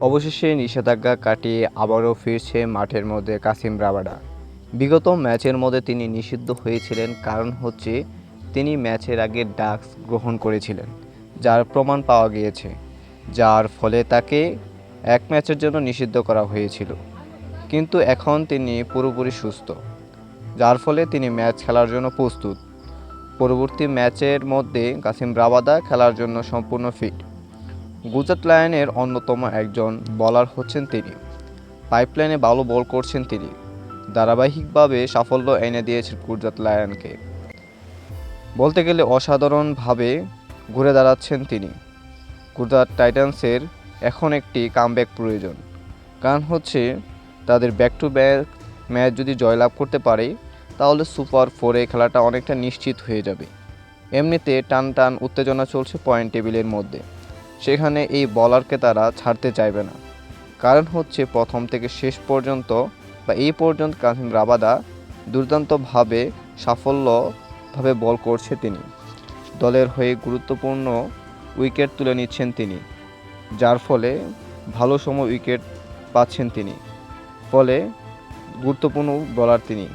অবশেষে নিষেধাজ্ঞা কাটিয়ে আবারও ফিরছে মাঠের মধ্যে কাসিম রাবাডা। বিগত ম্যাচের মধ্যে তিনি নিষিদ্ধ হয়েছিলেন, কারণ হচ্ছে তিনি ম্যাচের আগে ডাক্স গ্রহণ করেছিলেন, যার প্রমাণ পাওয়া গিয়েছে, যার ফলে তাকে এক ম্যাচের জন্য নিষিদ্ধ করা হয়েছিল। কিন্তু এখন তিনি পুরোপুরি সুস্থ, যার ফলে তিনি ম্যাচ খেলার জন্য প্রস্তুত। পরবর্তী ম্যাচের মধ্যে কাসিম রাবাদা খেলার জন্য সম্পূর্ণ ফিট গুজরাট লায়নের অন্যতম একজন বলার হচ্ছেন তিনি। পাইপলাইনে ভালো বল করছেন তিনি। ধারাবাহিকভাবে সাফল্য এনে দিয়েছেন গুজরাট লায়নকে। বলতে গেলে অসাধারণভাবে ঘুরে দাঁড়াচ্ছেন তিনি। গুজরাট টাইটান্সের এখন একটি কামব্যাক প্রয়োজন। কারণ হচ্ছে, তাদের ব্যাক টু ব্যাক ম্যাচ যদি জয়লাভ করতে পারে, তাহলে সুপার ফোরে খেলাটা অনেকটা নিশ্চিত হয়ে যাবে। এমনিতে টান টান উত্তেজনা চলছে পয়েন্ট টেবিলের মধ্যে। সেখানে এই বলারকে তারা ছাড়তে চাইবে না। কারণ হচ্ছে প্রথম থেকে শেষ পর্যন্ত বা এই পর্যন্ত কাসিম রাবাদা দুর্দান্তভাবে সাফল্যভাবে বল করছে তিনি। দলের হয়ে গুরুত্বপূর্ণ উইকেট তুলে নিচ্ছেন তিনি, যার ফলে ভালো সময় উইকেট পাচ্ছেন তিনি, ফলে গুরুত্বপূর্ণ বলার তিনি।